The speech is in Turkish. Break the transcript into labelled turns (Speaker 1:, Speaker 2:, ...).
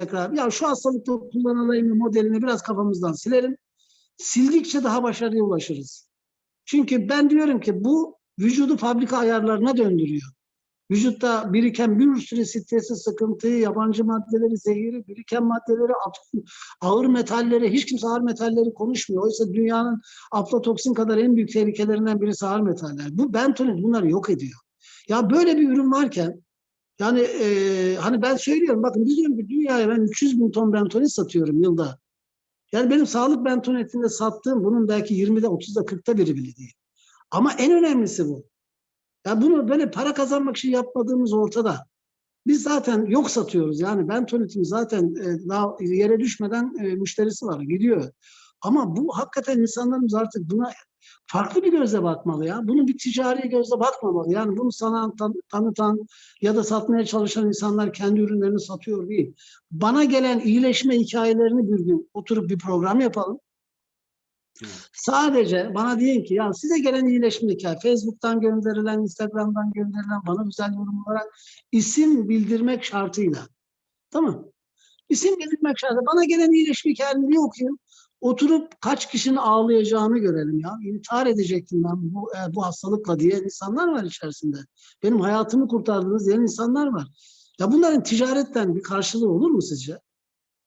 Speaker 1: tekrar ya şu hastalıkta kullanılayım modelini biraz kafamızdan silerim. Sildikçe daha başarıya ulaşırız. Çünkü ben diyorum ki bu vücudu fabrika ayarlarına döndürüyor. Vücutta biriken bir sürü stresi, sıkıntıyı, yabancı maddeleri, zehiri, biriken maddeleri, ağır metalleri, hiç kimse ağır metalleri konuşmuyor. Oysa dünyanın aflatoksin kadar en büyük tehlikelerinden birisi ağır metaller. Bu bentonit bunları yok ediyor. Ya böyle bir ürün varken yani e, hani ben söylüyorum bakın biz diyorum ki dünyaya ben 300 bin ton bentonit satıyorum yılda. Yani benim sağlık bentonitinde sattığım bunun belki 20'de 30'da 40'ta biri bile değil. Ama en önemlisi bu. Ya bunu böyle para kazanmak için yapmadığımız ortada. Biz zaten yok satıyoruz. Yani bentonitin zaten e, daha yere düşmeden e, müşterisi var, gidiyor. Ama bu hakikaten insanlarımız artık buna farklı bir gözle bakmalı ya. Bunu bir ticari gözle bakmamalı. Yani bunu sana tan- tanıtan ya da satmaya çalışan insanlar kendi ürünlerini satıyor değil. Bana gelen iyileşme hikayelerini bir gün oturup bir program yapalım. Sadece bana deyin ki ya size gelen iyileşme hikaye Facebook'tan gönderilen, Instagram'dan gönderilen bana güzel yorum olarak isim bildirmek şartıyla. Tamam. İsim bildirmek şartıyla. Bana gelen iyileşme hikayelerini okuyun. Oturup kaç kişinin ağlayacağını görelim ya. İntihar edecektim ben bu, e, bu hastalıkla diye insanlar var içerisinde. Benim hayatımı kurtardınız diyen insanlar var. Ya bunların ticaretten bir karşılığı olur mu sizce?